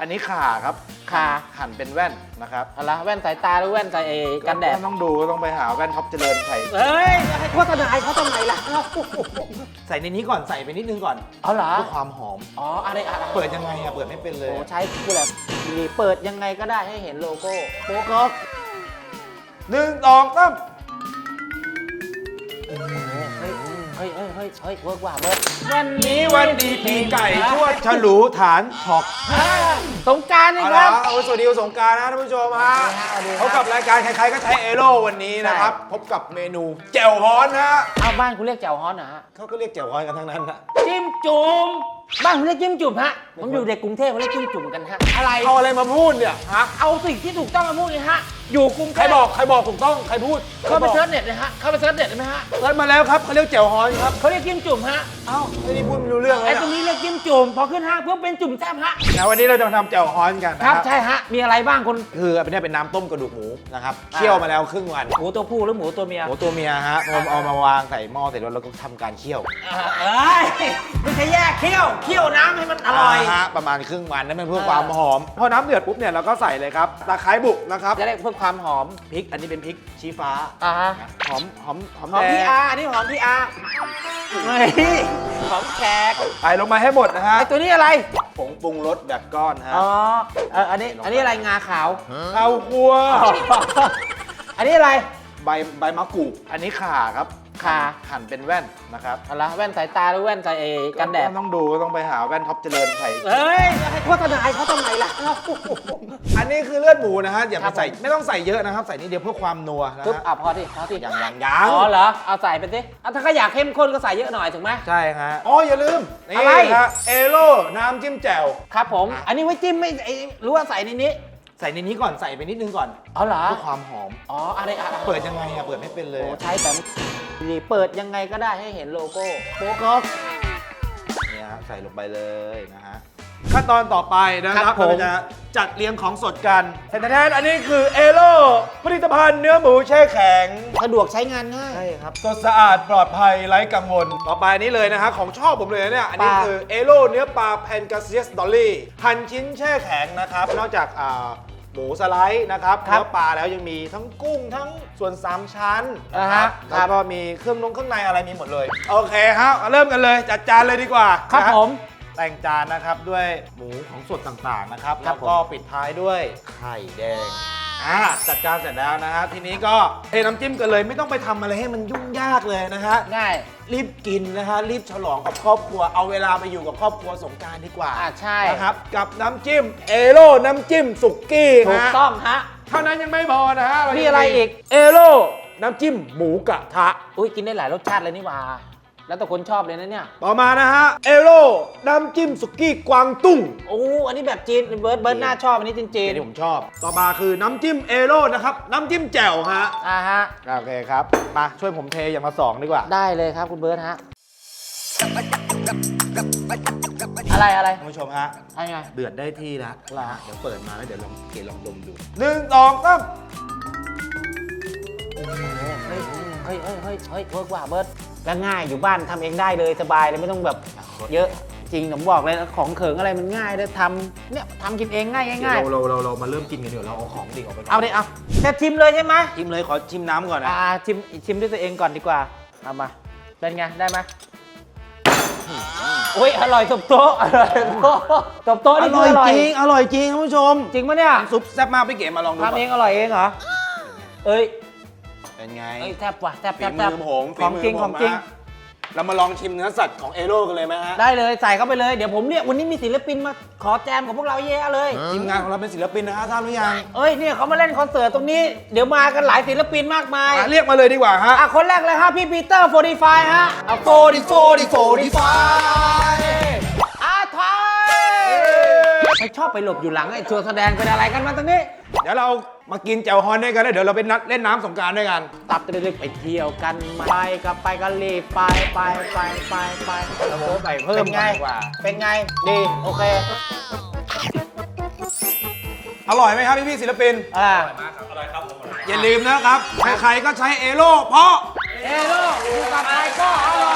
อันนี้ขาครับขา หั่นเป็นแว่นนะครับอะไรแว่นสายตาหรือแว่นสายเอกันแดด ต้องดูต้องไปหาแว่นท็อปเจริญใส่เฮ้ยให้โฆษณาให้เขาทำไมล่ะใส่ในนี้ก่อนใส่ไปนิดนึงก่อนเอาเหรอ เพื่อความหอม อ๋ออะไรอะไรเปิดยังไงอะเปิดไม่เป็นเลยโอ้ใช้กูแหละดีเปิดยังไงก็ได้ให้เห็นโลโก้โป๊กอกหนึ่งสองสาม ยเฮ้ยเฮ้ยเฮ้ยเวิร์กว่าเวิร์กวันนี้วันดีปีไก่ทั่วฉลูฐานช็อกสงกรารนี่เอาคละรับ โอ้ยสวัสดีวันสงกรารนะท่านผู้ชมฮะสวัสดีครับพบกับรายการใครๆก็ใช้เอโร่วันนี้นะครับพบกับเมนูแจ่วฮ้อนนะฮะเอาบ้านคุณเรียกแจ่วฮ้อนนะฮะเขาก็เรียกแจ่วฮ้อนกันทั้งนั้นนะจิ้มจุ่ม บ้านคุณเรียกจิ้มจุ่มฮะ ผมอยู่เด็กกรุงเทพเขาเรียกจิ้มจุ่มกันฮะ อะไร เอาอะไรมาพูดเนี่ย ฮะ เอาสิ่งที่ถูกต้องมาพูดเลยฮะ อยู่กรุงเทใครพบอกใครบอกถูกต้อง ใครพูดเข้าไปเซิร์ชเน็ตเลยฮะ เข้าไปเซิร์ชเน็ตได้ไหมฮะเซิร์ชมาแล้วครับเขาเรียกแจ่วฮ้อนครับเขาเรียกจิ้มจุ่มฮะ เอ้าไม่ได้พูดไม่รู้เรื่องเลไอ้ยตรงนี้เรียกจิ้มจุ่ม พอขึ้นห้างเพื่อเป็นจุ่มแซ่บฮะนะวันนี้เราจะมาทำแจ่วฮ้อนกันนะครับ ใช่ฮะ มีอะไรบ้างคนคืออันนี้เป็นน้ำต้มกระดูกหมูนะครับอ่าเคี่ยวมาแล้วครึ่งวัน หมูตัวผู้หรือหมูตัวเมีย หมูตัวเมียฮะพอเอามาวางใส่หม้อเสร็จแล้วเราก็ทำการเคี่ยวอ่าเอ้ยไม่ใช่แยกเคี่ยวเคี่ยวน้ำให้มันอร่อยาฮะประมาณครึ่งวันนั่นเป็นเพื่อเออความหอม พอน้ำเดือดปุ๊บเนี่ยเราก็ใส่เลยครับตะไคร้บุกนะครับจะได้เพิ่มความหอมพริก อันนี้เป็นพริกชี้ฟ้า อ่าฮะหอมหอมหอมหอมแดพี่งอาร์อันนี้หอมพี่อาร์เฮ้ยหอมแขกใส่ลงมาให้หมดนะฮะไอตัวนี้อะไร ผงปรุงรสแบบก้อนฮะอ๋อเอออันนี้ อันนี้อะไรงาขาว ข้าวคั่วอันนี้อะไร ใบใบมะกรูดอันนี้ข่าครับ ข่าหั่นเป็นแว่นนะครับอะไรแว่นสายตาหรือแว่นสายเอกันแดด ต้องดูต้องไปหาแว่นท็อปเจริญใส่ เฮ้ยให้โฆษณาให้เขาทำไมล่ะ อันนี้คือเลือดหมูนะฮะอย่าคไปรับใส่ผมไม่ต้องใส่เยอะนะครับ ใส่นิดเดียวเพื่อความนัวนะปุ๊บฮะอะพอที่พอที่อย่างอย่างยังอ๋อเหรอ เอาใส่ไปสิอะถ้าก็อยากเข้มข้นก็ใส่เยอะหน่อยถูกไหม ใช่ฮะอ๋ออย่าลืมนี่อะไร ฮะเอโร่น้ำจิ้มแจ่วครับผม อันนี้ไว้จิ้มไม่ไอ้รู้ว่าใส่ในนี้ใส่ในนี้ก่อนใส่ไปนิดนึงก่อนอ๋อเหรอ เพื่อความหอม อ๋ออะไรอะเปิดยังไงอะเปิดไม่เป็นเลยโอ้ใช้แต่ ดีเปิดยังไงก็ได้ให้เห็นโลโก้โป๊กอกเนี่ยฮะใส่ลงไปเลยนะฮะขั้นตอนต่อไปนะคครัรับบผมเราจะจัดเรียงของสดกันแทนๆอันนี้คือเอโร่ผลิตภัณฑ์เนื้อหมูแช่แข็งสะดวกใช้งานง่ายใช่ครับสดสะอาดปลอดภัยไร้กังวล ต่อไปอันนี้เลยนะฮะของชอบผมเลยนะเนี่ย อันนี้ปลาคือเอโร่เนื้อปลาแพนกาเซียสดอลลี่หั่นชิ้นแช่แข็งนะครับ นอกจากอ่า หมูสไลด์นะครับเนื้อปลาแล้วยังมีทั้งกุ้งทั้งส่วน3ชั้นอ่านะคฮะรับแล้วก็มีเครื่องนงเครื่องในอะไรมีหมดเลย โอเคฮะมาเริ่มกันเลยจัดจานเลยดีกว่าครับนะฮะ ผม แต่งจานนะครับด้วยหมูของสดต่างๆนะครับ ครัแล้บวก็ปิดท้ายด้วยไข่แดง อ่าจัดจานเสร็จแล้วนะฮะทีนี้ก็เทน้ำจิ้มกันเลย ไม่ต้องไปทำอะไรให้มันยุ่งยากเลยนะฮะง่ายรีบกินนะฮะรีบฉลองกับครอบครัวเอาเวลาไปอยู่กับครอบครัวสงกรารดีกว่าอ่าใช่ นะครับกับน้ำจิ้มเอโร่น้ำจิ้มสุกี้ถูกฮะต้องฮะ เท่านั้นยังไม่พอนะฮะเามียังอะไรอีก เอโร่น้ำจิ้มหมูกระทะ อุ้ยกินได้หลายรสชาติเลยนี่หว่า แล้วแต่คนชอบเลยนะเนี่ย ต่อมานะฮะ เอโร่น้ำจิ้มสุกี้กวางตุ้ง โอ้อันนี้แบบจีนเบิร์ดเบิร์ดน่าชอบอันนี้จีนจีนที่ผมชอบ ต่อมาคือน้ำจิ้มเอโร่นะครับ น้ำจิ้มแจ่วฮะ อ่าฮะ โอเคครับ มาช่วยผมเทอย่างละสองดีกว่า ได้เลยครับคุณเบิร์ดฮะ อะไรอะไรท่านผู้ชมฮะ อะไรไง เดือดได้ที่แล้วเหรอเดี๋ยวเปิดมาแล้วเดี๋ยวลองเกลลองดมดูหนึ่งสองสามเฮ้ยเฮ้ยเฮ้ยเฮ้ยเฮ้ยเวิร์กว่าเบิร์ด ก็ง่ายอยู่บ้านทำเองได้เลยสบายเลยไม่ต้องแบบเยอะจริงผมบอกเลยของเขิงอะไรมันง่ายเลยทำเนี่ยทำกินเองง่ายเดี๋ยวง่ายเราเราเราเรามาเริ่มกินกันเดี๋ยวเราเอาของดิ่งออกไปก่อนเอาดิเอาจะชิมเลยใช่ไหมชิมเลยขอชิมน้ำก่อนนะอ่าชิมชิมด้วยตัวเองก่อนดีกว่าเอามาเป็นไงได้ไหมโอ้ยอร่อยตบโต๊ะอร่อยตบโต๊ะตบโต๊ะอนี่คืร่อยออร่อยจริงอร่อยจริงท่านผู้ชม จริงปะเนี่ย ซุปแซ่บมากพี่เก๋มาลองดูก่ทำเออนงอร่อยเองเหรอ เอ้ย เป็นไงเอ้ยแซ่บว่ะแซ่บฝีแซ่บมืแซ่บอผมของจริงฝีมืของจริงฮะเรามาลองชิมเนื้อสัตว์ของเอโร่กันเลยไหมฮะได้เลยใส่เข้าไปเลยเดี๋ยวผมเนี่ยวันนี้มีศิลปินมาขอแจมกับพวกเราเยอะเลย ทีมงานของเราเป็นศิลปินนะฮะทราบหรือยังเอ้ยเนี่ยเขามาเล่นคอนเสิร์ตตรงนี้เดี๋ยวมากันหลายศิลปินมากมายอะเรียกมาเลยดีกว่าฮะอะคนแรกเลยฮะพี่ปีเตอร์โฟดีไฟฮะเอาโฟดีโฟดีโฟดีไฟอาไทยไม่ชอบไปหลบอยู่หลังไอ้ชัวร์แสดงเป็นอะไรกันมาตรงนี้ เดี๋ยวเรา มากินแจ่วฮอนด้วยกันแล้วเดี๋ยวเราไปนัดเล่นน้ำสงกรารด้วยกัน ตับตรึกไปเที่ยวกันมไปกับไปกันรีบไปไปไปไปไปเราใส่เพิ่มไงดีกว่า เป็นไง ดี โอเค อร่อยไหมครับพี่พี่ๆศิลปิน อ่าอย่าลืมนะครับ ใครๆก็ใช้เอโร่เพราะ เอโร่อยู่กับใครก็อร่อย